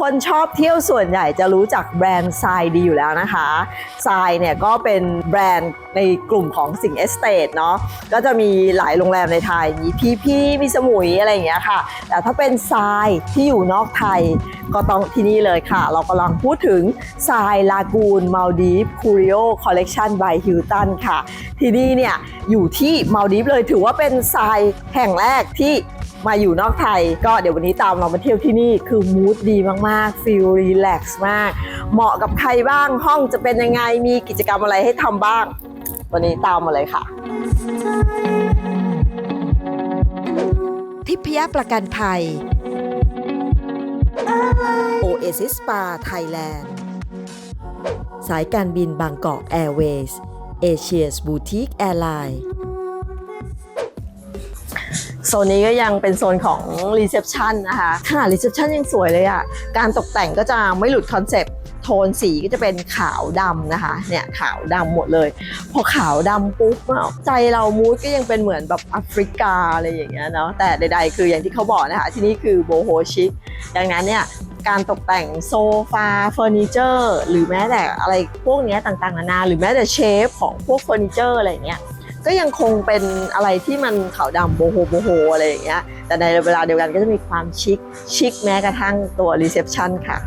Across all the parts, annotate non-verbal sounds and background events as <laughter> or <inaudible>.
คนชอบเที่ยวส่วนใหญ่จะรู้จักแบรนด์ทรายดีอยู่แล้วนะคะทรายเนี่ยก็เป็นแบรนด์ในกลุ่มของสิงเอสเตทเนาะก็จะมีหลายโรงแรมในไทย มีพีพีมีสมุยอะไรอย่างเงี้ยค่ะ แต่ถ้าเป็นทรายที่อยู่นอกไทยก็ต้องที่นี่เลยค่ะ เรากำลังพูดถึงทรายลากูนมาลดีฟคูริโอคอลเลกชันบายฮิลตันค่ะ ที่นี่เนี่ยอยู่ที่มาลดีฟเลยถือว่าเป็นทรายแห่งแรกที่ มาอยู่นอกไทย ก็เดี๋ยววันนี้ตามเรามาเที่ยวที่นี่คือมูดดีมากๆฟิลรีแลกซ์มาก เหมาะกับใครบ้างห้องจะเป็นยังไงมีกิจกรรมอะไรให้ทำบ้าง วันนี้ตามมาเลยค่ะ ทิพยประกันภัย Oasis Spa Thailand สายการบินบางกอก Airways Asia's Boutique Airline โซนนี้ก็ยังเป็นโซนของรีเซพชันนะคะขนาดรีเซพชันยังสวยเลยอะ่ะ การตกแต่งก็จะไม่หลุดคอนเซปต์โทนสีก็จะเป็นขาวดำนะคะ เนี่ยขาวดำหมดเลย พอขาวดำปุ๊บใจเรามูดก็ยังเป็นเหมือนแบบแอฟริกาอะไรอย่างเงี้ยเนาะแต่ใดๆ คืออย่างที่เขาบอกนะคะ ที่นี่คือโบโฮชิคดังนั้นเนี่ยการตกแต่งโซฟาเฟอร์นิเจอร์ หรือแม้แต่อะไรพวกเนี้ยต่างๆนานาหรือแม้แต่เชฟของพวกเฟอร์นิเจอร์อะไรเงี้ย ก็ยังคงเป็นอะไรที่มันขาวดำโบโฮโบโฮอะไรอย่างเงี้ยแต่ในเวลาเดียวกันก็จะมีความชิคชิคแม้กระทั่งตัวรีเซพชันค่ะ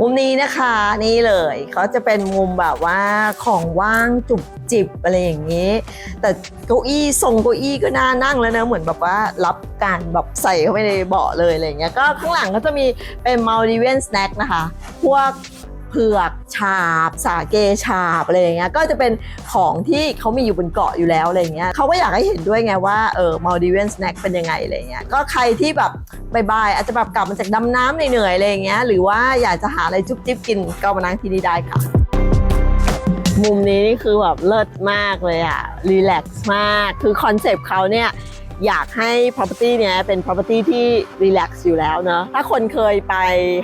มุมนี้นะคะนี่เลยเขาจะเป็นมุมแบบว่าของว่างจุบจิบอะไรอย่างนี้ แต่เก้าอี้ทรงเก้าอี้ก็น่านั่งแล้วนะเหมือนแบบว่ารับการแบบใส่เข้าไปในเบาะเลยอะไรเงี้ยก็ข้างหลังก็จะมีเป็นมัลดิเวนสแน็คนะคะ พวก เผือกฉาบ สาเกฉาบอะไรอย่างเงี้ยก็จะเป็นของที่เขามีอยู่บนเกาะอยู่แล้วอะไรอย่างเงี้ยเขาก็อยากให้เห็นด้วยไงว่าเออมัลดิเวนสแน็คเป็นยังไงอะไรอย่างเงี้ยก็ใครที่แบบบายๆอาจจะแบบกลับมาจากดำน้ำเหนื่อยๆอะไรอย่างเงี้ยหรือว่าอยากจะหาอะไรจุ๊บจิ๊บกินก็มานั่งที่นี่ได้ค่ะ มุมนี้นี่คือแบบเลิศมากเลยอะรีแลกซ์มากคือคอนเซปต์เขาเนี่ย อยากให้ property เนี้ยเป็น property ที่รีแลกซ์อยู่แล้วเนอะถ้าคนเคยไป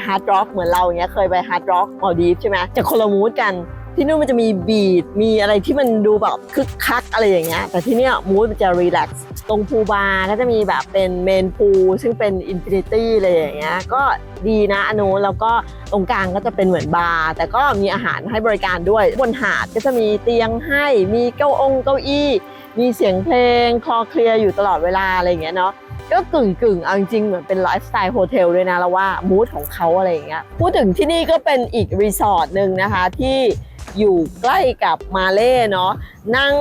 hard rock เหมือนเราอย่างเงี้ยเคยไป hard rock มอลดีฟใช่ไหมจะคนละมูดกัน ที่นู่นมันจะมีบีดมีอะไรที่มันดูแบบคึกคักอะไรอย่างเงี้ยแต่ที่เนี่ยมูดมันจะรีแลกซ์ตรงพูบาร์ก็จะมีแบบเป็นเมนพูลซึ่งเป็นอินฟินิตี้อะไรอย่างเงี้ยก็ดีนะอนุแล้วก็ตรงกลางก็จะเป็นเหมือนบาร์แต่ก็มีอาหารให้บริการด้วยบนหาดก็จะมีเตียงให้มีเก้าองเก้าอี้ มีเสียงเพลงคลอเคลียร์อยู่ตลอดเวลาอะไรอย่างเงี้ยเนาะก็กึ่งกึ่งๆเอาจริงๆ เหมือนเป็นไลฟ์สไตล์โฮเทลด้วยนะแล้วว่ามูดของเขาอะไรอย่างเงี้ยพูดถึงที่นี่ก็เป็นอีกรีสอร์ทหนึ่งนะคะที่ อยู่ใกล้กับมาเล่เนาะนั่ง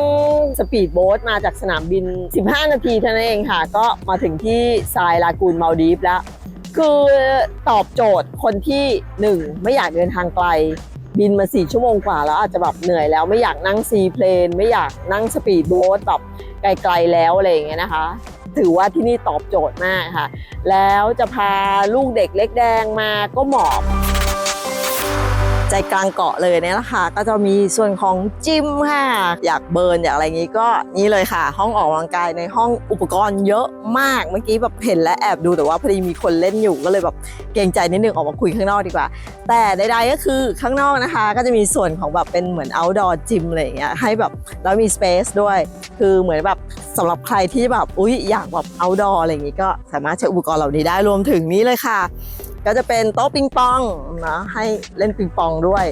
สปีดโบ๊ทมาจากสนามบิน 15 นาทีเท่านั้นเองค่ะ ก็มาถึงที่ทรายลากูนมาลดีฟแล้ว คือตอบโจทย์คนที่หนึ่งไม่อยากเดินทางไกล บินมา4ชั่วโมงกว่าแล้วอาจจะแบบเหนื่อยแล้วไม่อยากนั่งซีเพลน ไม่อยากนั่งสปีดโบ๊ทแบบไกลๆแล้วอะไรอย่างเงี้ยนะคะ ถือว่าที่นี่ตอบโจทย์มากค่ะ แล้วจะพาลูกเด็กเล็กแดงมาก็เหมาะ ใจกลางเกาะเลยเนี่ยแหละค่ะก็จะมีส่วนของจิมค่ะ อยากเบิร์นอยากอะไรงี้ก็นี่เลยค่ะ ห้องออกกำลังกายในห้องอุปกรณ์เยอะมากเมื่อกี้แบบเห็นและแอบดูแต่ว่าพอดีมีคนเล่นอยู่ก็เลยแบบเกรงใจนิดนึงออกมาคุยข้างนอกดีกว่า แต่ใดๆก็คือข้างนอกนะคะ ก็จะมีส่วนของแบบเป็นเหมือน outdoor gym อะไรอย่างเงี้ยให้แบบแล้วมี space ด้วย คือเหมือนแบบสำหรับใครที่แบบอุ๊ยอยากแบบ outdoor อะไรอย่างงี้ก็สามารถใช้อุปกรณ์เหล่านี้ได้รวมถึงนี้เลยค่ะก็จะเป็นโต๊ะปิงปองนะให้เล่นปิงปองด้วย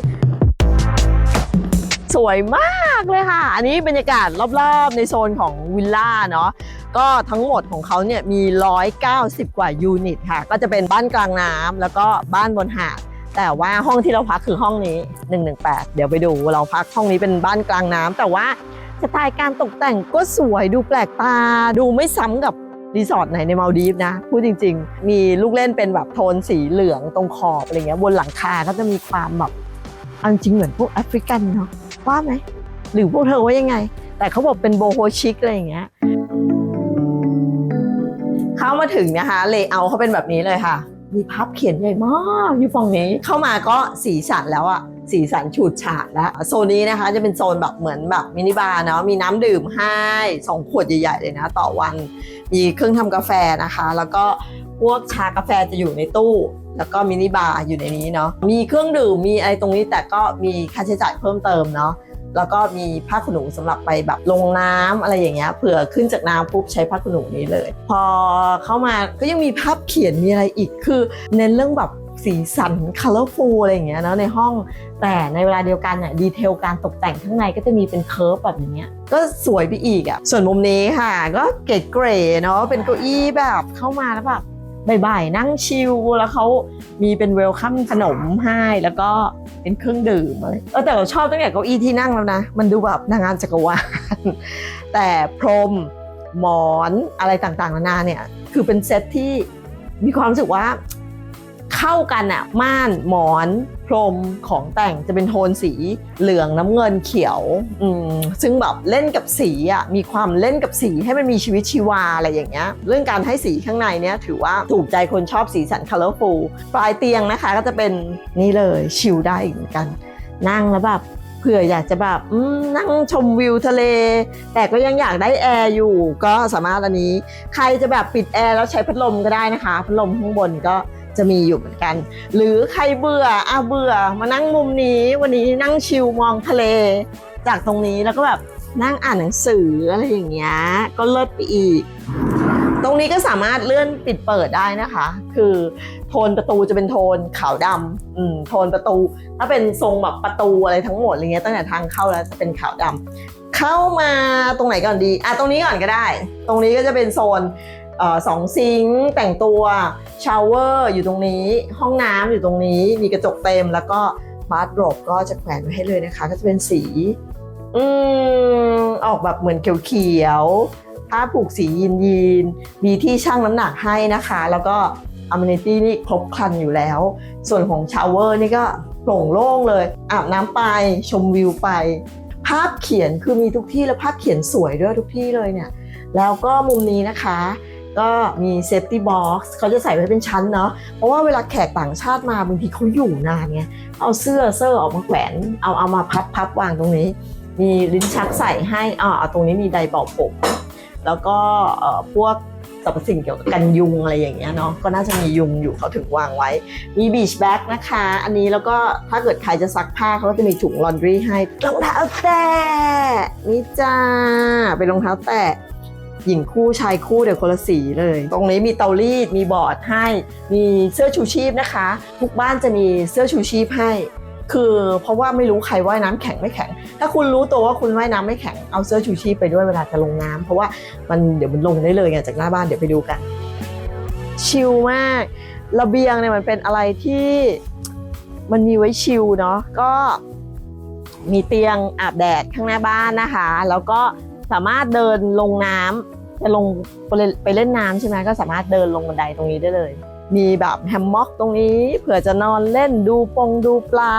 สวยมากเลยค่ะ อันนี้บรรยากาศรอบๆ ในโซนของวิลล่าเนาะก็ทั้งหมดของเขาเนี่ยมี 190 กว่ายูนิตค่ะ ก็จะเป็นบ้านกลางน้ำแล้วก็บ้านบนหาดแต่ว่าห้องที่เราพักคือห้องนี้ 118 เดี๋ยวไปดูเราพักห้องนี้เป็นบ้านกลางน้ำแต่ว่าสไตล์การตกแต่งก็สวยดูแปลกตาดูไม่ซ้ำกับ รีสอร์ทไหนในมาลดีฟนะพูดจริง ๆ มีลูกเล่นเป็นแบบโทนสีเหลืองตรงขอบอะไรเงี้ยบนหลังคาก็จะมีความแบบเอาจริงเหมือนพวกแอฟริกันเนาะว่าไหมหรือพวกเธอว่ายังไง แต่เขาบอกเป็นโบโฮชิกอะไรอย่างเงี้ยเข้ามาถึงนะคะเลเยอร์เขาเป็นแบบนี้เลยค่ะ มีพับเขียนใหญ่มากอยู่ฝั่งนี้เข้ามาก็สีสันแล้วอะสีสันฉูดฉาดแล้วโซนนี้นะคะจะเป็นโซนแบบเหมือนแบบมินิบาร์เนาะมีน้ำดื่มให้สองขวดใหญ่ๆเลยนะ ต่อวัน มีเครื่องทำกาแฟนะคะ แล้วก็พวกชากาแฟจะอยู่ในตู้ แล้วก็มินิบาร์อยู่ในนี้เนาะมีเครื่องดื่มมีอะไรตรงนี้แต่ก็มีค่าใช้จ่ายเพิ่มเติมเนาะแล้วก็มีผ้าขนหนูสำหรับไปแบบลงน้ำอะไรอย่างเงี้ยเผื่อขึ้นจากน้ำปุ๊บใช้ผ้าขนหนูนี้เลย พอเข้ามาก็ยังมีภาพเขียนมีอะไรอีกคือ เน้นเรื่องแบบสีสัน colorful อะไรอย่างเงี้ยเนาะในห้อง แต่ในเวลาเดียวกันเนี่ยดีเทลการตกแต่งข้างในก็จะมีเป็นเคิร์ฟแบบอย่างเงี้ย ก็สวยไปอีกอะ่ะ ส่วนมุมนี้ค่ะ ก็เก๋เก๋ๆเนาะเป็นเก้าอี้แบบเข้ามาแล้วแบบบ่ายๆนั่งชิลแล้วเขามีเป็นเวลคัมขนมให้แล้วก็เป็นเครื่องดื่มอะไรเออแต่เราชอบตั้งแต่เก้าอี้ที่นั่งแล้วนะ มันดูแบบนางงามจักรวาลแต่พรมหมอนอะไรต่างๆนานาเนี่ย คือเป็นเซตที่มีความรู้สึกว่า เข้ากันอะม่านหมอนพรมของแต่งจะเป็นโทนสีเหลืองน้ำเงินเขียวอืมซึ่งแบบเล่นกับสีอะมีความเล่นกับสีให้มันมีชีวิตชีวาอะไรอย่างเงี้ยเรื่องการให้สีข้างในเนี้ยถือว่าถูกใจคนชอบสีสัน colorful ปลายเตียงนะคะก็จะเป็นนี่เลยชิลได้อีกเหมือนกัน นั่งแล้วแบบเผื่ออยากจะแบบนั่งชมวิวทะเล แต่ก็ยังอยากได้แอร์อยู่ ก็สามารถอันนี้ ใครจะแบบปิดแอร์แล้วใช้พัดลมก็ได้นะคะ พัดลมข้างบนก็ จะมีอยู่เหมือนกัน หรือใครเบื่ออะเบื่อมานั่งมุมนี้วันนี้นั่งชิลมองทะเล จากตรงนี้แล้วก็แบบนั่งอ่านหนังสืออะไรอย่างเงี้ยก็เลิศไปอีก ตรงนี้ก็สามารถเลื่อนปิดเปิดได้นะคะ คือโทนประตูจะเป็นโทนขาวดำอืมโทนประตู ถ้าเป็นทรงแบบประตูอะไรทั้งหมดอะไรเงี้ยตั้งแต่ทางเข้าแล้วจะเป็นขาวดำเข้ามาตรงไหนก่อนดีอะตรงนี้ก่อนก็ได้ ตรงนี้ก็จะเป็นโซน สองซิงค์แต่งตัวชาวเวอร์อยู่ตรงนี้ ห้องน้ำอยู่ตรงนี้ มีกระจกเต็มแล้วก็บาร์โรบก็จะแขวนไว้ให้เลยนะคะ ก็จะเป็นสีอืมออกแบบเหมือนเขียวๆผ้าผูกสียีนยีนมีที่ชั่งน้ำหนักให้นะคะ แล้วก็อ m ม n i t y นี่ครบครันอยู่แล้ว ส่วนของชาวเวอร์นี่ก็โปร่งโล่งเลย อาบน้ำไปชมวิวไป ภาพเขียนคือมีทุกที่แล้วภาพเขียนสวยด้วยทุกที่เลยเนี่ย แล้วก็มุมนี้นะคะ ก็มีเซฟตี้บ็อกซ์เขาจะใส่ไว้เป็นชั้นเนาะเพราะว่าเวลาแขกต่างชาติมาบางทีเขาอยู่นานไงเอาเสื้อเสื้อออกมาแขวนเอาเอามาพับพับวางตรงนี้ มีลิ้นชักใส่ให้อ่าเอตรงนี้มีไดร์เป่าผมแล้วก็พวกสรรพสิ่งเกี่ยวกับกันยุงอะไรอย่างเงี้ยเนาะก็น่าจะมียุงอยู่เขาถึงวางไว้ มีบีชแบ็กนะคะ อันนี้แล้วก็ถ้าเกิดใครจะซักผ้าเขาก็จะมีถุงลอนดรีให้รองเท้าแตะนี่จ้าเป็นรองเท้าแตะ หญิงคู่ชายคู่เดี๋ยวคนละสีเลย ตรงนี้มีเตารีดมีบอร์ดให้ มีเสื้อชูชีพนะคะ ทุกบ้านจะมีเสื้อชูชีพให้ คือเพราะว่าไม่รู้ใครว่ายน้ำแข็งไม่แข็ง ถ้าคุณรู้ตัวว่าคุณว่ายน้ำไม่แข็งเอาเสื้อชูชีพไปด้วยเวลาจะลงน้ำเพราะว่ามันเดี๋ยวมันลงได้เลยไงจากหน้าบ้านเดี๋ยวไปดูกัน ชิลมาก ระเบียงเนี่ยมันเป็นอะไรที่มันมีไว้ชิลเนาะก็มีเตียงอาบแดดข้างหน้าบ้านนะคะ แล้วก็ สามารถเดินลงน้ำจะลงไปเล่นน้ำใช่ไหมก็สามารถเดินลงบันไดตรงนี้ได้เลย มีแบบแฮมม็อกตรงนี้เผื่อจะนอนเล่นดูปงดูปลา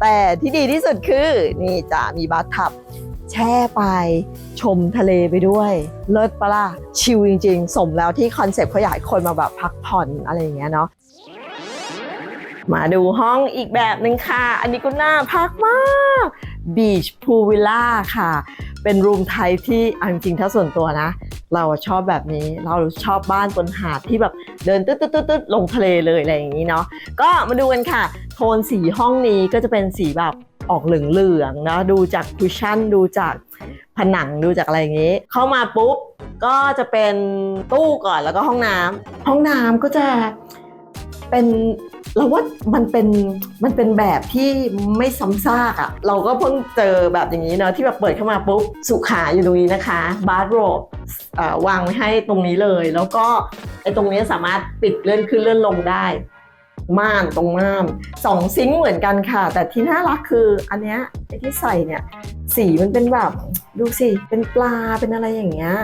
แต่ที่ดีที่สุดคือ นี่จะมีบาร์ทับแช่ไปชมทะเลไปด้วย เลิศปะล่ะชิลจริงๆ สมแล้วที่คอนเซปต์เขาอยากให้คนมาแบบพักผ่อนอะไรอย่างเงี้ยเนาะมาดูห้องอีกแบบหนึ่งค่ะ อันนี้ก็น่าพักมาก Beach Pool Villa ค่ะ เป็นรูมไทยที่เอาจริงๆถ้าส่วนตัวนะ เราชอบแบบนี้เราชอบบ้านบนหาดที่แบบเดินตึ๊ดตึ๊ดตึ๊ดลงทะเลเลยอะไรอย่างนี้เนาะก็มาดูกันค่ะ โทนสีห้องนี้ก็จะเป็นสีแบบออกเหลืองๆนะดูจากคุชชั่นดูจากผนังดูจากอะไรอย่างนี้ เข้ามาปุ๊บก็จะเป็นตู้ก่อนแล้วก็ห้องน้ำห้องน้ำก็จะเป็น เราว่ามันเป็นมันเป็นแบบที่ไม่ซ้ำซากอะ่ะเราก็เพิ่งเจอแบบอย่างนี้เนาะที่แบบเปิดเข้ามาปุ๊บสุขาอยู่ตรงนี้นะคะบาร์โรบวางไว้ให้ตรงนี้เลย แล้วก็ไอ้ตรงนี้สามารถปิดเลื่อนขึ้นเลื่อนลงได้ ม่านตรงม่านสองซิงค์เหมือนกันค่ะ แต่ที่น่ารักคืออันเนี้ยไอ้ที่ใส่เนี่ยสีมันเป็นแบบดูสิ เป็นปลาเป็นอะไรอย่างเงี้ย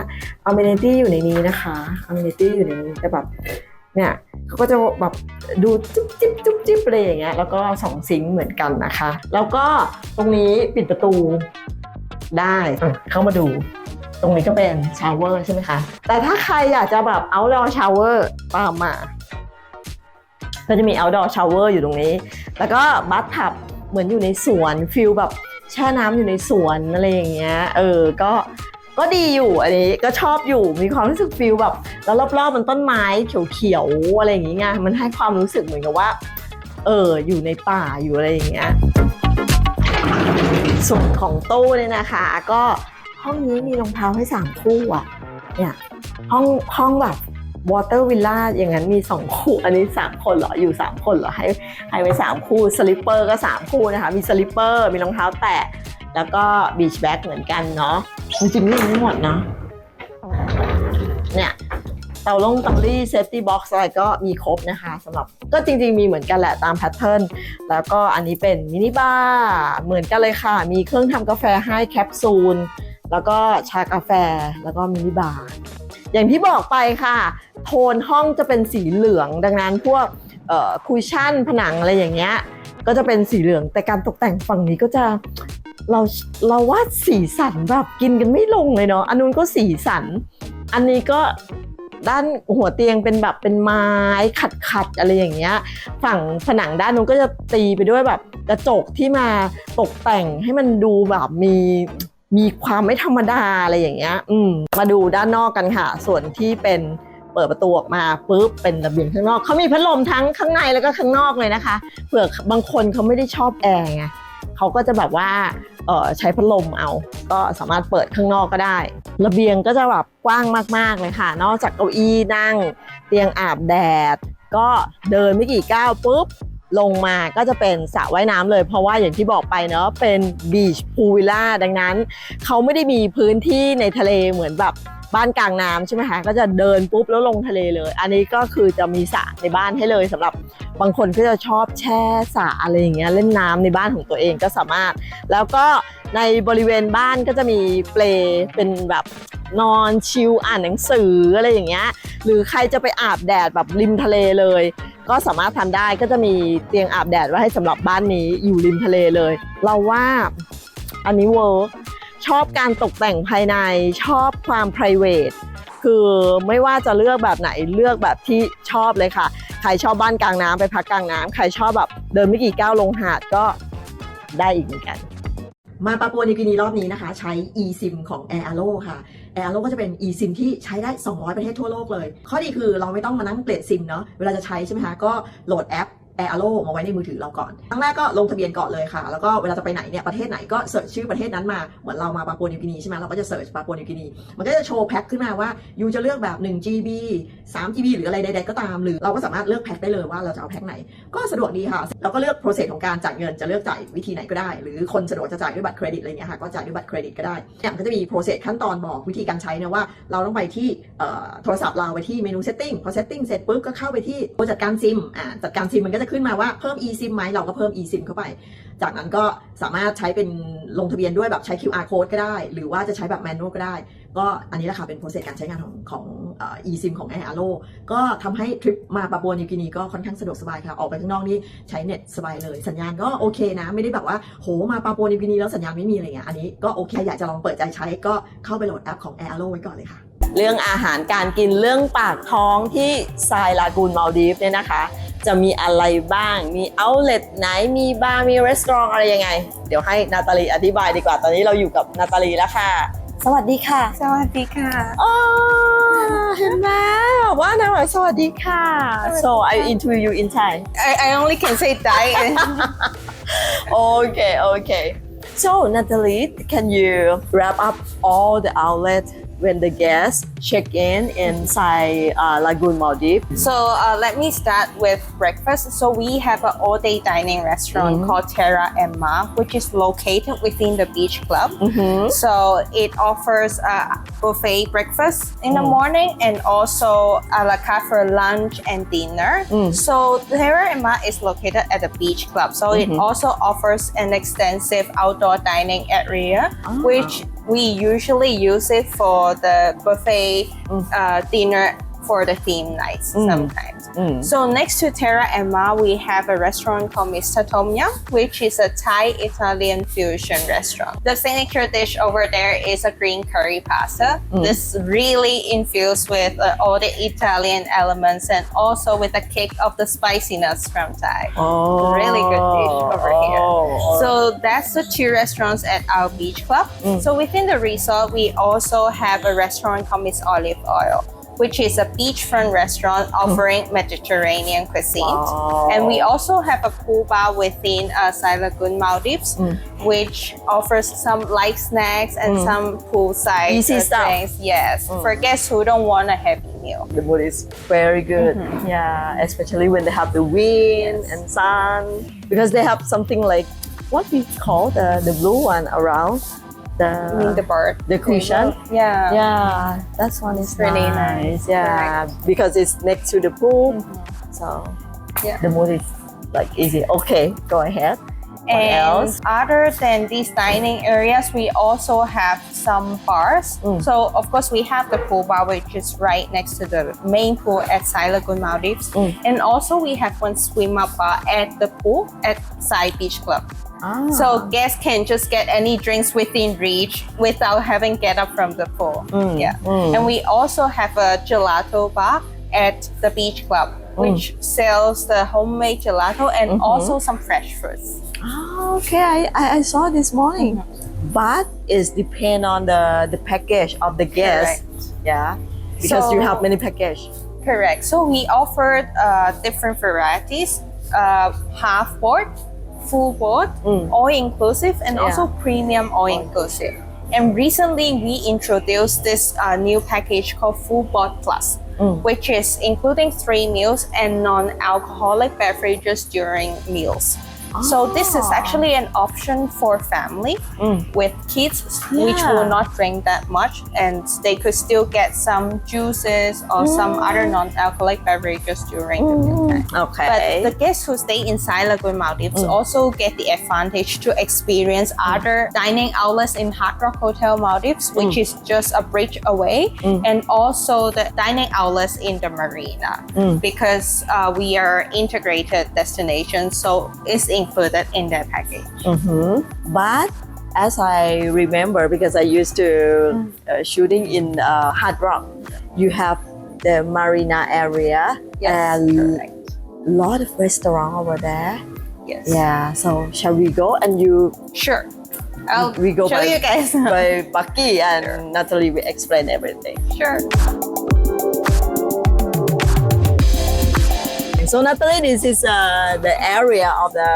อเมนิตี้อยู่ในนี้นะคะอเมนิตี้อยู่ในนี้แต่แบบเนี่ย เขาก็จะแบบดูจุ๊บจิ๊บจุ๊บจิ๊บอะไรอย่างเงี้ยแล้วก็สองซิงค์เหมือนกันนะคะ แล้วก็ตรงนี้ปิดประตูได้อะเข้ามาดู ตรงนี้ก็เป็นชาวเวอร์ใช่ไหมคะ แต่ถ้าใครอยากจะแบบเอาดอชาวเวอร์ตามมาก็จะมี outdoor shower อยู่ตรงนี้ แล้วก็บัตทับเหมือนอยู่ในสวนฟิลแบบแช่น้ำอยู่ในสวนอะไรอย่างเงี้ย เออ ก็ ก็ดีอยู่อันนี้ก็ชอบอยู่มีความรู้สึกฟิลแบบแล้วรอบๆมันต้นไม้เขียวๆอะไรอย่างเงี้ยมันให้ความรู้สึกเหมือนกับว่า เอออยู่ในป่าอยู่อะไรอย่างเงี้ยส่วนของตู้เนี่ยนะคะ ก็ห้องนี้มีรองเท้าให้สามคู่อะเนี่ยห้องห้องแบบวอเตอร์วิลล่าอย่างนั้นมีสองคู่ อันนี้สามคนเหรอ อยู่สามคนเหรอ ให้ให้ไว้สามคู่สลิปเปอร์ก็สามคู่นะคะ มีสลิปเปอร์ มีรองเท้าแตะ แล้วก็บีชแบ็กเหมือนกันเนาะจริงๆนี่ยังไม่หมดเนาะเนี่ยเตาลงเตาลี่เซฟตี้บ็อกซ์อะไรก็มีครบนะคะสำหรับก็จริง ๆ มีเหมือนกันแหละตามแพทเทิร์นแล้วก็อันนี้เป็นมินิบาร์เหมือนกันเลยค่ะ มีเครื่องทำกาแฟให้แคปซูลแล้วก็ชากาแฟแล้วก็มินิบาร์อย่างที่บอกไปค่ะ โทนห้องจะเป็นสีเหลืองดังนั้นพวกคุชชั่นผนังอะไรอย่างเงี้ยก็จะเป็นสีเหลืองแต่การตกแต่งฝั่งนี้ก็จะ เราเราว่าสีสันแบบกินกันไม่ลงเลยเนาะอันนู้นก็สีสัน อันนี้ก็ด้านหัวเตียงเป็นแบบเป็นไม้ขัดขัดๆอะไรอย่างเงี้ย ฝั่งผนังด้านนู้นก็จะตีไปด้วยแบบกระจกที่มาตกแต่งให้มันดูแบบมีมีความไม่ธรรมดาอะไรอย่างเงี้ย อืม มาดูด้านนอกกันค่ะ ส่วนที่เป็นเปิดประตูออกมาปุ๊บเป็นระเบียงข้างนอกเขามีพัดลมทั้งข้างในแล้วก็ข้างนอกเลยนะคะเผื่อบางคนเขาไม่ได้ชอบแอร์ไงเขาก็จะแบบว่า ใช้พัดลมเอา ก็สามารถเปิดข้างนอกก็ได้ ระเบียงก็จะแบบกว้างมาก ๆ เลยค่ะ นอกจากเก้าอี้นั่ง เตียงอาบแดด ก็เดินไม่กี่ก้าวปุ๊บ ลงมาก็จะเป็นสระว่ายน้ำเลย เพราะว่าอย่างที่บอกไปเนาะเป็นบีชพูลวิลล่าดังนั้น เขาไม่ได้มีพื้นที่ในทะเลเหมือนแบบ บ้านกลางน้ำใช่ไหมคะก็จะเดินปุ๊บแล้วลงทะเลเลย อันนี้ก็คือจะมีสระในบ้านให้เลยสำหรับบางคนก็จะชอบแช่สระอะไรอย่างเงี้ยเล่นน้ำในบ้านของตัวเองก็สามารถ แล้วก็ในบริเวณบ้านก็จะมีเปลเป็นแบบนอนชิลอ่านหนังสืออะไรอย่างเงี้ยหรือใครจะไปอาบแดดแบบริมทะเลเลย ก็สามารถทำได้ก็จะมีเตียงอาบแดดไว้ให้สำหรับบ้านนี้อยู่ริมทะเลเลย เราว่าอันนี้เวิร์ก ชอบการตกแต่งภายในชอบความ p r i v a t คือไม่ว่าจะเลือกแบบไหนเลือกแบบที่ชอบเลยค่ะ ใครชอบบ้านกลางน้ำไปพักกลางน้ำใครชอบแบบเดินไม่กี่ก้าวลงหาดก็ได้อีกเหมือนกัน มาปาปัวนิวกินีรอบนี้นะคะ ใช้ eSIM ของ Air Alo ค่ะ Air Alo ก็จะเป็น eSIM ที่ใช้ได้ 200 ประเทศทั่วโลกเลย ข้อดีคือเราไม่ต้องมานั่งเปลี่ยนซิมเนาะเวลาจะใช้ใช่ไหมคะก็โหลดแอป Air Alo มาไว้ในมือถือเราก่อนครั้งแรกก็ลงทะเบียนก่อนเลยค่ะ แล้วก็เวลาจะไปไหนเนี่ยประเทศไหนก็เสิร์ชชื่อประเทศนั้นมา เหมือนเรามาปาปัวนิวกินีใช่ไหมเราก็จะเสิร์ชปาปัวนิวกินี มันก็จะโชว์แพ็คขึ้นมาว่ายูจะเลือกแบบ 1 GB 3 GB หรืออะไรใดๆก็ตาม หรือเราก็สามารถเลือกแพ็คได้เลยว่าเราจะเอาแพ็คไหน ก็สะดวกดีค่ะเราก็เลือก process ของการจ่ายเงินจะเลือกจ่ายวิธีไหนก็ได้ หรือคนสะดวกจะจ่ายด้วยบัตรเครดิตอะไรเงี้ยค่ะก็จ่ายด้วยบัตรเครดิตก็ได้เนี่ยก็จะมี process ขั้นตอนบอกวิธีการใช้นะว่าเราต้องไปที่เอ่อโทรศัพท์เราไปที่เมนู setting พอ setting เสร็จปุ๊บก็เข้าไปที่ตัวจัดการซิมอ่าจัดการซิมมันก็จะขึ้นมาว่าเพิ่ม eSIM ไหมเราก็เพิ่ม eSIM เข้าไป จากนั้นก็สามารถใช้เป็นลงทะเบียนด้วยแบบใช้ QR code ก็ได้ หรือว่าจะใช้แบบ manual ก็ได้ ก็อันนี้แหละค่ะเป็น process การใช้งานของของ eSIM ของ Air Alo ก็ทำให้ทริปมาปาปัวนิวกินีก็ค่อนข้างสะดวกสบายค่ะ ออกไปข้างนอกนี่ใช้เน็ตสบายเลย สัญญาณก็โอเคนะ ไม่ได้แบบว่าโหมาปาปัวนิวกินีแล้วสัญญาณไม่มีอะไรเงี้ย อันนี้ก็โอเคอยากจะลองเปิดใจใช้ก็เข้าไปโหลดแอปของ Air Alo ไว้ก่อนเลยค่ะเรื่องอาหารการกินเรื่องปากท้องที่ทรายลากูนมาลดีฟเนี่ยนะคะ จะมีอะไรบ้าง มีเอาเล t ไหน มีบาร์ มีรีสอร์ทอะไรยังไง เดี๋ยวให้นาตาลีอธิบายดีกว่า ตอนนี้เราอยู่กับนาตาลีแล้วค่ะ สวัสดีค่ะ สวัสดีค่ะอ๋อเห็นไหมบอกว่านางบอกสวัสดีค่ะ so I interview you in Thai I, I only can say Thai okay okay so Natalie can you wrap up all the outlets when the guests check in inside uh, Lagoon Maldives so uh, let me start with breakfast so we have an all-day dining restaurant Mhm. called Terra Emma which is located within the beach club mm-hmm. so it offers a buffet breakfast in the Mm. morning and also a la carte for lunch and dinner. Mm. So Terra Emma is located at the beach club. So it also offers an extensive outdoor dining area Ah. which we usually use it for the buffet Mm. uh, dinner for the theme nights Mm. sometimes. Mm. So next to Terra Emma, we have a restaurant called Mr. Tom Yum, which is a Thai Italian fusion restaurant. The signature dish over there is a green curry pasta. Mm. This really infused with uh, all the Italian elements and also with a kick of the spiciness from Thai. Oh, Really good dish over here. oh. So that's the two restaurants at our beach club. Mm. So within the resort, we also have a restaurant called Miss Olive Oil, which is a beachfront restaurant offering Mediterranean cuisine. Wow. And we also have a pool bar within uh, Sai Lagoon Maldives, Mm. which offers some light snacks and Mm. some poolside Easy stuff. drinks. Yes, Mm. for guests who don't want a heavy meal. the mood is very good. Mm-hmm. Yeah, especially when they have the wind and sun because they have something like what we call the the blue one around the I mean the bird. the cushion. Yeah. Yeah, that's one is Really nice. nice. Yeah, because it's next to the pool, mm-hmm. so Yeah. the mood is like easy. Okay, go ahead. What and else? other than these dining areas, we also have some bars. Mm. So of course we have the pool bar, which is right next to the main pool at Sai Lagoon Maldives, Mm. and also we have one swim up bar at the pool at Sai Beach Club. Ah. So guests can just get any drinks within reach without having to get up from the pool. Mm, Yeah, mm. and we also have a gelato bar at the beach club, which sells the homemade gelato and Mhm. also some fresh fruits. Ah, okay, I, I, I saw this morning. But it's depend on the the package of the guest. Yeah, because you have many package. Correct. So we offered uh, different varieties, uh, half board, full board, Mm. all inclusive, and Yeah. also premium all inclusive. And recently we introduced this uh, new package called Full Board Plus, Mm. which is including three meals and non-alcoholic beverages during meals. So this is Ah. actually an option for family Mm. with kids which will not drink that much and they could still get some juices or some Mm. other non-alcoholic beverages during the mealtime. Okay. But the guests who stay inside Lagoon Maldives Mm. also get the advantage to experience other dining outlets in Hard Rock Hotel Maldives, which is just a bridge away, Mm. and also the dining outlets in the marina Mm. because uh, we are integrated destination, so it's included in that package. Mhm. But as I remember, because I used to uh, shooting in uh, Hard Rock, you have the marina area and correct. lot of restaurant over there. Yes. Yeah. So shall we go and you Sure. I'll we go show by, you guys. by Bucky and <laughs> Natalie will explain everything. sure. So Natalie, this is uh, the area of the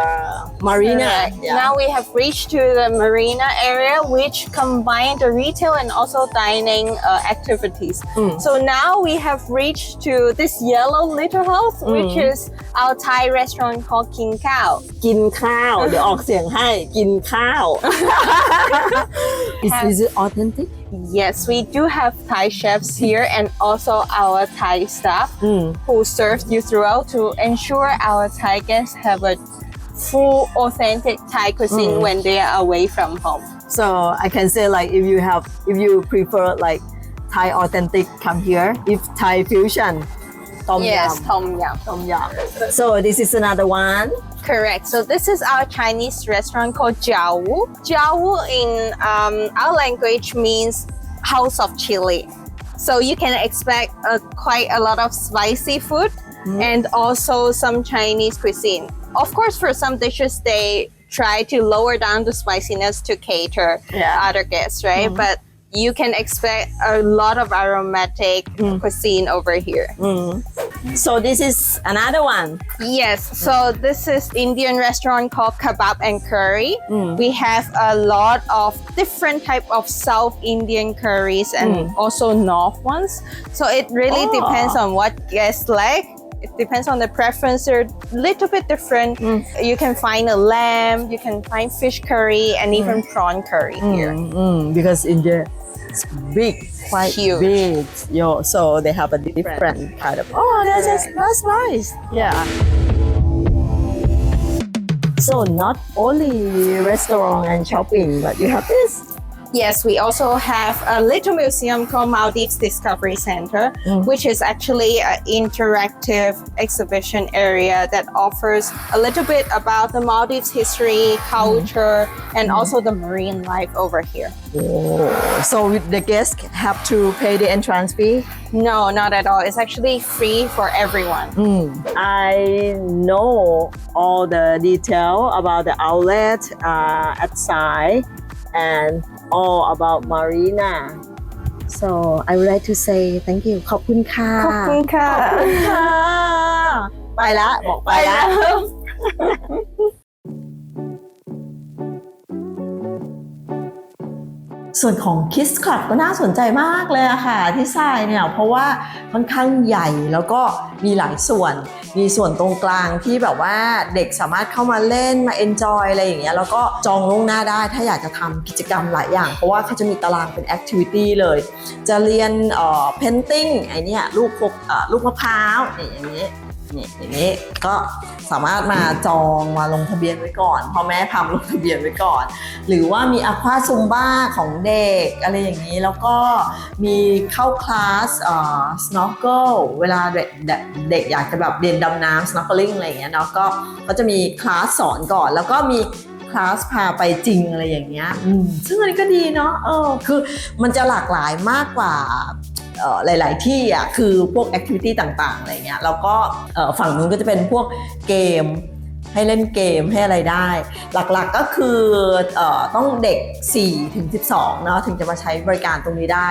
marina. Correct. Yeah. Now we have reached to the marina area, which combine the retail and also dining uh, activities. Mm. So now we have reached to this yellow little house, which Mm. is our Thai restaurant called King Cow. กินข้าว เดี๋ยวออกเสียงให้กินข้าว is, is it authentic? Yes, we do have Thai chefs here and also our Thai staff Mm. who serve you throughout to ensure our Thai guests have a full authentic Thai cuisine Mm. when they are away from home. So I can say like if you have if you prefer like Thai authentic, come here. If Thai fusion, tom yes, yum, tom yum. tom yum. So this is another one. Correct. So this is our Chinese restaurant called Jiao Wu. Jiao Wu in um, our language means house of chili. So you can expect uh, quite a lot of spicy food Mm. and also some Chinese cuisine. Of course, for some dishes, they try to lower down the spiciness to cater Yeah. other guests, right? But you can expect a lot of aromatic Mm. cuisine over here. Mm. So this is another one. Yes, so this is Indian restaurant called Kebab and Curry. Mm. We have a lot of different type of South Indian curries and Mm. also North ones. So it really Oh. depends on what guests like. It depends on the preference. They're a little bit different. Mm. You can find a lamb, you can find fish curry, and even prawn curry here. Mm, mm, because India is big, quite Huge. big. Yo, so they have a different kind of. Oh, that's just, that's nice. Yeah. So not only restaurant and shopping, but you have this. Yes, we also have a little museum called Maldives Discovery Center, Mm. which is actually an interactive exhibition area that offers a little bit about the Maldives history, culture, and also the marine life over here. Oh, so the guests have to pay the entrance fee. No, not at all. It's actually free for everyone. Mm. I know all the detail about the outlet uh, at Sai and all about Marina. so I would like to say thank you ขอบคุณค่ะ ขอบคุณค่ะขอบคุณค่ะไปละ บอกไปละ ส่วนของ Kids Club ก็น่าสนใจมากเลยค่ะที่ทรายเนี่ยเพราะว่าค่อนข้างใหญ่แล้วก็มีหลายส่วน มีส่วนตรงกลางที่แบบว่าเด็กสามารถเข้ามาเล่นมา enjoy อะไรอย่างเงี้ยแล้วก็จองล่วงหน้าได้ถ้าอยากจะทำกิจกรรมหลายอย่าง เพราะว่าเขาจะมีตารางเป็น activity เลย จะเรียนเอ่อ painting ไอเนี่ยลูกพวกเอ่อลูกมะพร้าวนี่อย่างนี้ย นี่อย่างนี้ก็สามารถมาจองมาลงทะเบียนไว้ก่อนพ่อแม่พามลงทะเบียนไว้ก่อน หรือว่ามีอควาซุมบ้าของเด็กอะไรอย่างนี้แล้วก็มีเข้าคลาสเอ่อ snorkel เวลาเด็กเด็กอยากจะแบบเรียนดำน้ำ snorkeling อะไรอย่างเงี้ยเนาะก็ก็จะมีคลาสสอนก่อน แล้วก็มีคลาสพาไปจริงอะไรอย่างเงี้ยอืมซึ่งอันนี้ก็ดีเนาะเออคือมันจะหลากหลายมากกว่า หลาย ๆ ที่อะคือพวกแอคทิวิตี้ต่าง ๆ อะไรเงี้ยแล้วก็ฝั่งนู้นก็จะเป็นพวกเกมให้เล่นเกมให้อะไรได้ หลักๆก็คือออต้องเด็ก 4 ถึง 12 เนาะถึงจะมาใช้บริการตรงนี้ได้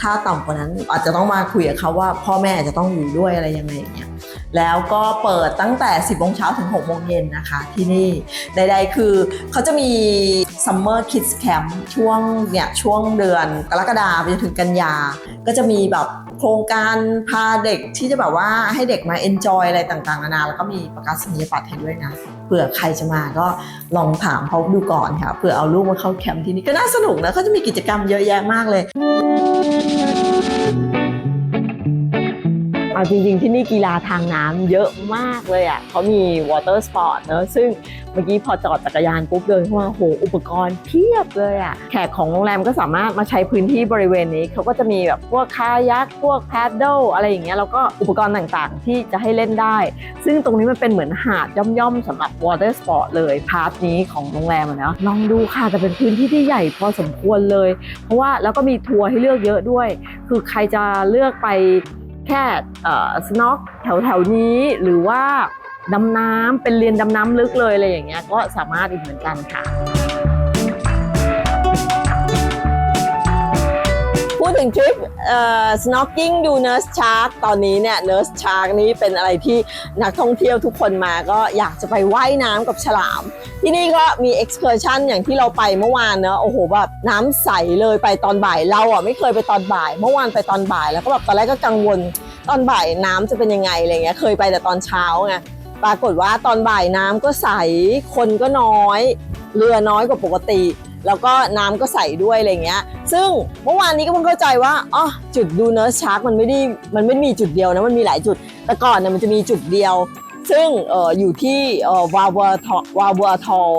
ถ้าต่ำกว่านั้นอาจจะต้องมาคุยกับเขาว่าพ่อแม่จะต้องอยู่ด้วยอะไรยังไงอย่างเงี้ย แล้วก็เปิดตั้งแต่ 10โมงเช้าถึง6โมงเย็นนะคะที่นี่ใดๆคือเขาจะมี Summer Kids Camp ช่วงเนี่ยช่วงเดือนกรกฎาคมไปจนถึงกันยา ก็จะมีแบบโครงการพาเด็กที่จะแบบว่าให้เด็กมา enjoy อะไรต่างๆนานาแล้วก็มีประกาศนียบัตรให้ด้วยนะเผื่อใครจะมาก็ลองถามเขาดูก่อนค่ะเผื่อเอาลูกมาเข้าแคมป์ที่นี่ก็น่าสนุกนะเขาจะมีกิจกรรมเยอะแยะมากเลย เอาจริง ๆ ที่นี่กีฬาทางน้ำเยอะมากเลยอะเขามี water sport เนอะซึ่งเมื่อกี้พอจอดจักรยานปุ๊บเดินเข้ามาโหอุปกรณ์เพียบเลยอะแขกของโรงแรมก็สามารถมาใช้พื้นที่บริเวณนี้เขาก็จะมีแบบพวกคายักพวกแพดเดิลอะไรอย่างเงี้ยแล้วก็อุปกรณ์ต่างๆ ที่จะให้เล่นได้ ซึ่งตรงนี้มันเป็นเหมือนหาดย่อมๆสำหรับ water sport เลยพาร์ทนี้ของโรงแรมนะลองดูค่ะแต่เป็นพื้นที่ที่ใหญ่พอสมควรเลย เพราะว่าแล้วก็มีทัวร์ให้เลือกเยอะด้วย คือใครจะเลือกไป แค่สโนกแถวแถวนี้หรือว่าดำน้ำเป็นเรียนดำน้ำลึกเลยอะไรอย่างเงี้ยก็สามารถอีกเหมือนกันค่ะ ดถึงทริปเอ่อ snorkeling ดู nurse shark ตอนนี้เนี่ย nurse shark นี้เป็นอะไรที่นักท่องเที่ยวทุกคนมาก็อยากจะไปว่ายน้ำกับฉลาม ที่นี่ก็มี excursion อย่างที่เราไปเมื่อวานเนอะโอ้โหแบบน้ำใสเลยไปตอนบ่ายเราอะไม่เคยไปตอนบ่าย เมื่อวานไปตอนบ่ายแล้วก็แบบตอนแรกก็กังวลตอนบ่ายน้ำจะเป็นยังไงอะไรเงี้ยเคยไปแต่ตอนเช้าไงปรากฏว่าตอนบ่ายน้ำก็ใสคนก็น้อย เรือน้อยกว่าปกติ แล้วก็น้ำก็ใส่ด้วยอะไรเงี้ย ซึ่งเมื่อวานนี้ก็เพิ่งเข้าใจว่าอ๋อจุดดูเนอร์ชาร์กมันไม่ได้มันไม่มีจุดเดียวนะมันมีหลายจุด แต่ก่อนเนี่ยมันจะมีจุดเดียว ซึ่งเอออยู่ที่เออวาวัวทอวาวัวทอล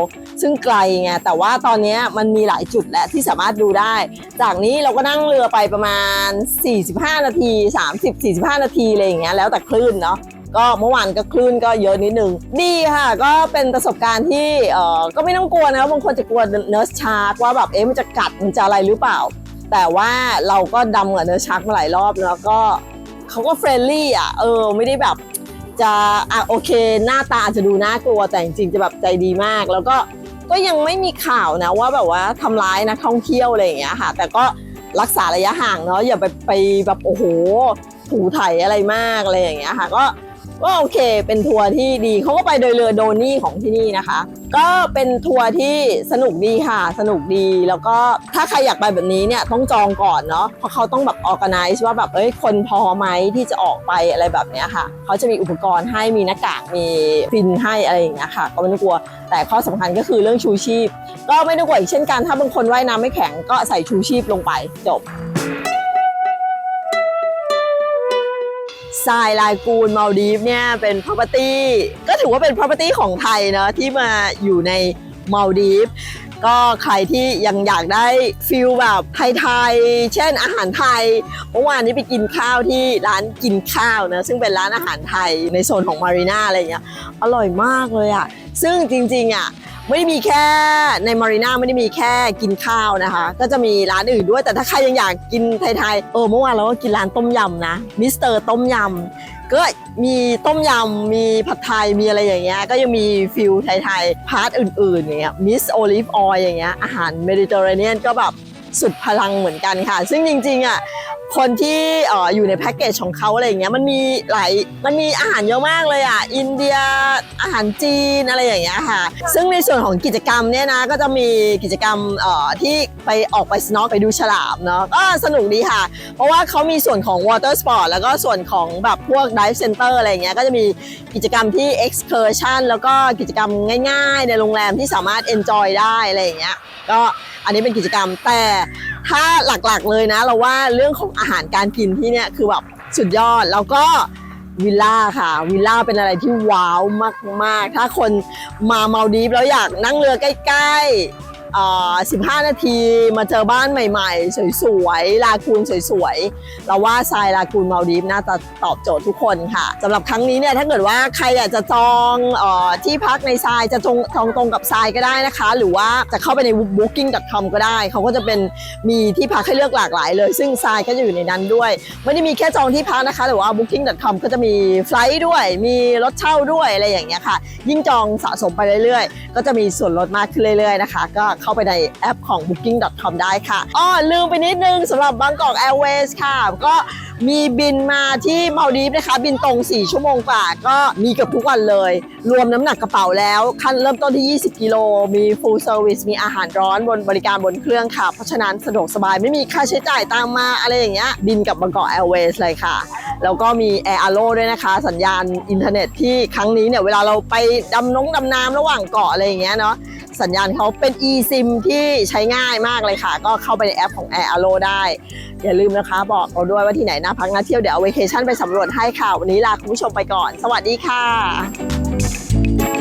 ซึ่งไกลไงแต่ว่าตอนนี้มันมีหลายจุดแล้วที่สามารถดูได้ จากนี้เราก็นั่งเรือไปประมาณ 45 นาที 30-45 นาทีอะไรอย่างเงี้ยแล้วแต่คลื่นเนาะ ก็เมื่อวานก็คลื่นก็เยอะนิดนึง ดีค่ะ ก็เป็นประสบการณ์ที่เออก็ไม่ต้องกลัวนะบางคนจะกลัวเนิร์สชาร์กว่าแบบเอ๊ะมันจะกัดมันจะอะไรหรือเปล่า แต่ว่าเราก็ดำกับเนิร์สชาร์กมาหลายรอบแล้วก็เขาก็เฟรนลี่อะเออไม่ได้แบบจะอะโอเค หน้าตาอาจจะดูน่ากลัวแต่จริงๆจะแบบใจดีมาก แล้วก็ก็ยังไม่มีข่าวนะว่าแบบว่าทำร้ายนักท่องเที่ยวอะไรอย่างเงี้ยค่ะ แต่ก็รักษาระยะห่างเนาะอย่าไปไปแบบโอ้โหถูไถอะไรมากอะไรอย่างเงี้ยค่ะ ก็ ก็โอเคเป็นทัวร์ที่ดีเขาก็ไปโดยเรือโดนี่ของที่นี่นะคะ ก็เป็นทัวร์ที่สนุกดีค่ะ สนุกดีแล้วก็ถ้าใครอยากไปแบบนี้เนี่ยต้องจองก่อนเนาะเพราะเขาต้องแบบออก i z e ว่าแบบเอ้ยคนพอไหมที่จะออกไปอะไรแบบเนี้ยค่ะเขาจะมีอุปกรณ์ให้มีหน้ากากมีฟินให้อะไรอย่างเงี้ยค่ะ ก็ไม่ต้องกลัว แต่ข้อสำคัญก็คือเรื่องชูชีพ ก็ไม่ต้องกลัวอีกเช่นกันถ้าบางคนว่ายน้ำไม่แข็งก็ใส่ชูชีพลงไปจบ ทรายลายกูลมาลดีฟเนี่ยเป็น property ก็ถือว่าเป็น property ของไทยเนอะที่มาอยู่ในมาลดีฟก็ใครที่ยังอยากได้ฟิลแบบไทยๆ เช่นอาหารไทย เมื่อวานนี้ไปกินข้าวที่ร้านกินข้าวนะ ซึ่งเป็นร้านอาหารไทยในโซนของมารีนาอะไรเงี้ย อร่อยมากเลยอะซึ่งจริงๆอะ ไม่ได้มีแค่ในมารีนาไม่ได้มีแค่กินข้าวนะคะ ก็จะมีร้านอื่นด้วย แต่ถ้าใครยังอยากกินไทยๆเออเมื่อวานเราก็กินร้านต้มยำนะมิสเตอร์ต้มยำก็มีต้มยำมีผัดไทยมีอะไรอย่างเงี้ยก็ยังมีฟิลไทยๆพาร์ทอื่นๆอย่างเงี้ยมิสโอลิฟออยอย่างเงี้ยอาหารเมดิเตอร์เรเนียนก็แบบ สุดพลังเหมือนกันค่ะ ซึ่งจริงๆอะคนที่อยู่ในแพ็กเกจของเขาอะไรอย่างเงี้ยมันมีหลายมันมีอาหารเยอะมากเลยอะอินเดียอาหารจีนอะไรอย่างเงี้ยค่ะ ซึ่งในส่วนของกิจกรรมเนี่ยนะก็จะมีกิจกรรมที่ไปออกไปสโนว์ไปดูฉลามเนาะก็สนุกดีค่ะ เพราะว่าเขามีส่วนของ water sport แล้วก็ส่วนของแบบพวก dive center อะไรอย่างเงี้ยก็จะมีกิจกรรมที่ excursion แล้วก็กิจกรรมง่าย ๆ ในโรงแรมที่สามารถ enjoy ได้อะไรอย่างเงี้ยก็อันนี้เป็นกิจกรรมแต่ถ้าหลักๆเลยนะ เราว่าเรื่องของอาหารการกินที่เนี่ยคือแบบสุดยอดแล้วก็วิลล่าค่ะ วิลล่าเป็นอะไรที่ว้าวมาก ๆ ถ้าคนมาเมาดีฟแล้วอยากนั่งเรือใกล้ ๆ 15 นาทีมาเจอบ้านใหม่ๆ สวยๆ ลากูนสวยๆ เราว่าทรายลากูนมาลดีฟน่าจะตอบโจทย์ทุกคนค่ะสำหรับครั้งนี้เนี่ยถ้าเกิดว่าใครอยากจะจองอที่พักในทรายจะจองจองตรงกับทรายก็ได้นะคะ หรือว่าจะเข้าไปใน booking.com ก็ได้ เขาก็จะเป็นมีที่พักให้เลือกหลากหลายเลย ซึ่งทรายก็จะอยู่ในนั้นด้วย ไม่ได้มีแค่จองที่พักนะคะ แต่ว่า booking.com ก็จะมีไฟล์ด้วย มีรถเช่าด้วยอะไรอย่างเงี้ยค่ะ ยิ่งจองสะสมไปเรื่อยๆ ก็จะมีส่วนลดมากขึ้นเรื่อยๆนะคะ ก็เข้าไปในแอปของ booking.com ได้ค่ะอ้อลืมไปนิดนึงสำหรับบางกอกแอร์เวย์ค่ะ ก็มีบินมาที่มาลดีฟนะคะ บินตรง 4 ชั่วโมงกว่า ก็มีเกือบทุกวันเลย รวมน้ำหนักกระเป๋าแล้วขั้นเริ่มต้นที่ 20 กิโล มี full service มีอาหารร้อนบนบริการบนเครื่องค่ะ เพราะฉะนั้นสะดวกสบายไม่มีค่าใช้จ่ายตามมาอะไรอย่างเงี้ยบินกับบางกอกแอร์เวย์เลยค่ะแล้วก็มี Air a l o ด้วยนะคะ สัญญาณอินเทอร์เน็ตที่ครั้งนี้เนี่ย เวลาเราไปดำน้งดำน้ำระหว่างเกาะอะไรอย่างเงี้ยเนาะสัญญาณเขาเป็น e ซิมที่ใช้ง่ายมากเลยค่ะ ก็เข้าไปในแอปของ Air a l o ได้ อย่าลืมนะคะบอกเราด้วยว่าที่ไหนน่าพักน่าเที่ยวเดี๋ยวเอาเวเคชั่นไปสำรวจให้ค่ะ วันนี้ลาคุณผู้ชมไปก่อน สวัสดีค่ะ